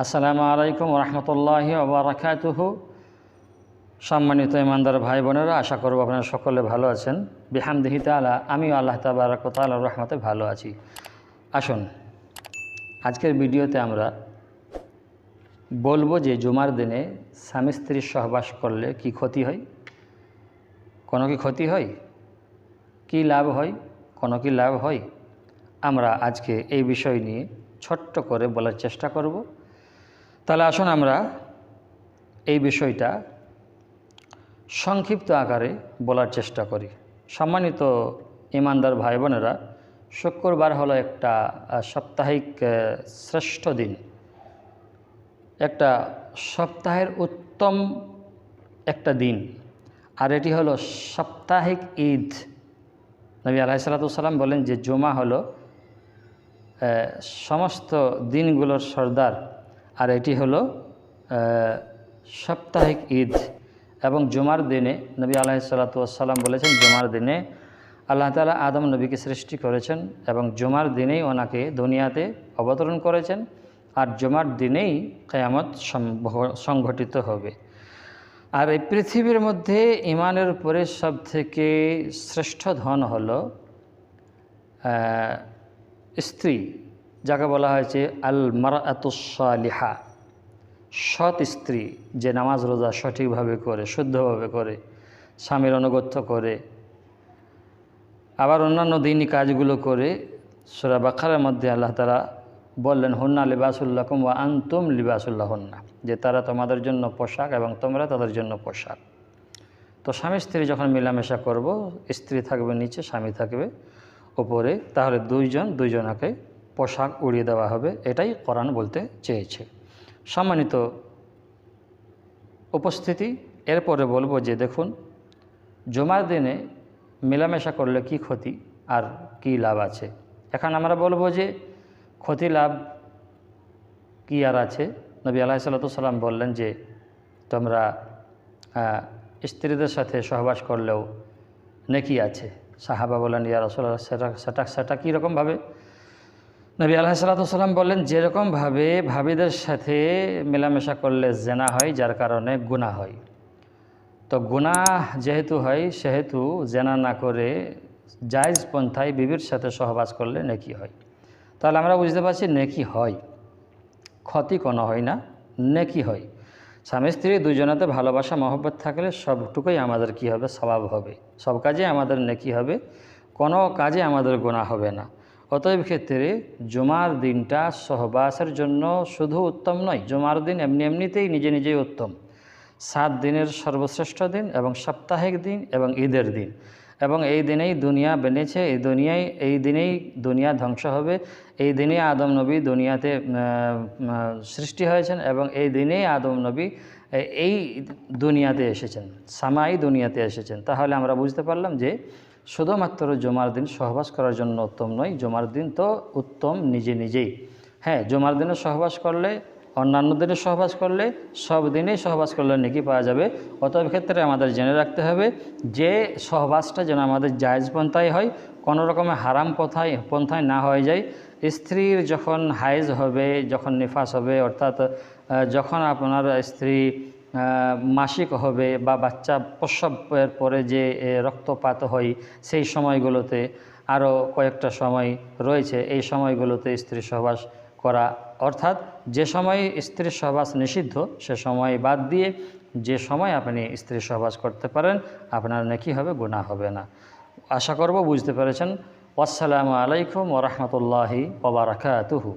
আসসালামু আলাইকুম রহমতুল্লাহ ওবরাকাতুহ। সম্মানিত ইমানদার ভাই বোনেরা, আশা করব আপনারা সকলে ভালো আছেন। বিহামদিহি তালা আমিও আল্লাহ তাবারক তাল রহমতে ভালো আছি। আসুন, আজকের ভিডিওতে আমরা বলব যে জুমার দিনে স্বামী স্ত্রীর সহবাস করলে কি ক্ষতি হয়? কোনো কি ক্ষতি হয়? কি লাভ হয়? কোনো কি লাভ হয়? আমরা আজকে এই বিষয় নিয়ে ছোট্ট করে বলার চেষ্টা করব। তাহলে আসুন আমরা এই বিষয়টা সংক্ষিপ্ত আকারে বলার চেষ্টা করি। সম্মানিত ইমানদার ভাই বোনেরা শুক্রবার হলো একটা সাপ্তাহিক শ্রেষ্ঠ দিন। একটা সপ্তাহের উত্তম একটা দিন। আর এটি হলো সাপ্তাহিক ঈদ। নবী আলাইসালাতুসাল্লাম বলেন যে জুমা হলো সমস্ত দিনগুলোর সর্দার আর এটি হলো সাপ্তাহিক ঈদ এবং জুমার দিনে নবী আলাহ আলাইসাল্লাতুসাল্লাম বলেছেন, জুমার দিনে আল্লাহ তালা আদম নবীকে সৃষ্টি করেছেন এবং জুমার দিনেই ওনাকে দুনিয়াতে অবতরণ করেছেন আর জুমার দিনেই কেয়ামত সংঘটিত হবে। আর এই পৃথিবীর মধ্যে ইমানের উপরে সব থেকে শ্রেষ্ঠ ধন হল স্ত্রী। যাকে বলা হয়েছে আল মারাতুসালিহা সৎ স্ত্রী যে নামাজ রোজা সঠিকভাবে করে, শুদ্ধভাবে করে, স্বামীর অনুগত্য করে, আবার অন্যান্য দিনই কাজগুলো করে, সুরা বাখারের মধ্যে আল্লাহ তালা বললেন, হন্না লিবাসুল্লাহম ওয়া আন্তুম লিবাসুল্লাহ হন্না যে তারা তোমাদের জন্য পোশাক এবং তোমরা তাদের জন্য পোশাক। তো স্বামী স্ত্রী যখন মেলামেশা করব, স্ত্রী থাকবে নিচে, স্বামী থাকবে ওপরে তাহলে দুইজন, দুইজনাকে পোশাক উড়িয়ে দেওয়া হবে, এটাই কোরআন বলতে চেয়েছে। সম্মানিত উপস্থিতি, এরপরে বলব যে দেখুন, জমার দিনে মেলামেশা করলে কি ক্ষতি আর কি লাভ আছে? এখন আমরা বলব যে ক্ষতি লাভ কি আর আছে? নবী আলাহ সাল্লাম বললেন যে তোমরা স্ত্রীদের সাথে সহবাস করলেও নেকি আছে। সাহাবা বলেন ইয়া রসোল্লা সেটা সেটা সেটা কীরকমভাবে নবী আলাহ সাল্লাম বললেন যেরকমভাবে ভাবিদের সাথে মেলামেশা করলে জেনা হয়, যার কারণে গুণা হয়। তো গুনাহ যেহেতু হয়, সেহেতু জেনা না করে জায়জ পন্থায় বিবির সাথে সহবাস করলে নেকি হয়। তাহলে আমরা বুঝতে পারছি নেকি হয়। ক্ষতি কোনো হয় না, নেকি হয়। স্বামী, স্ত্রী দুজনাতে ভালোবাসা, মহব্বত থাকলে সবটুকুই আমাদের কি হবে? স্বভাব হবে। সব কাজে আমাদের নেকি হবে। কোনো কাজে আমাদের গোনা হবে না। অতএব ক্ষেত্রে জুমার দিনটা সহবাসের জন্য শুধু উত্তম নয়, জুমার দিন এমনি এমনিতেই নিজে নিজেই উত্তম। সাত দিনের সর্বশ্রেষ্ঠ দিন এবং সাপ্তাহিক দিন এবং ঈদের দিন। এবং এই দিনেই দুনিয়া বেনেছে এই দুনিয়ায় এই দিনেই দুনিয়া ধ্বংস হবে, এই দিনেই আদম নবী দুনিয়াতে সৃষ্টি হয়েছেন এবং এই দিনেই আদম নবী এই দুনিয়াতে এসেছেন, সামাই দুনিয়াতে এসেছেন। তাহলে আমরা বুঝতে পারলাম যে শুধুমাত্র জমার দিন সহবাস করার জন্য উত্তম নয়, জমার দিন তো উত্তম নিজে নিজেই। হ্যাঁ জমার দিনে সহবাস করলে, অন্যান্য দিনে সহবাস করলে, সব দিনেই সহবাস করলে নাকি পাওয়া যাবে। অতএব ক্ষেত্রে আমাদের জেনে রাখতে হবে যে সহবাসটা যেন আমাদের জায়েজ পন্থায় হয়, কোনো রকমের হারাম পথায়, পন্থায় না হয়ে যায়। স্ত্রীর যখন হাইজ হবে, যখন নিফাস হবে, অর্থাৎ যখন আপনার স্ত্রী মাসিক হবে বা বাচ্চা প্রসবের পরে যে রক্তপাত হয়, সেই সময়গুলোতে আরও কয়েকটা সময় রয়েছে। এই সময়গুলোতে স্ত্রী সহবাস করা, অর্থাৎ যে সময় স্ত্রী সহবাস নিষিদ্ধ, সে সময় বাদ দিয়ে যে সময় আপনি স্ত্রী সহবাস করতে পারেন, আপনার নাকি হবে গুণা হবে না। আশা করব বুঝতে পেরেছেন। আসসালামু আলাইকুম ওরহমতুল্লাহি ওবরাকাতুহু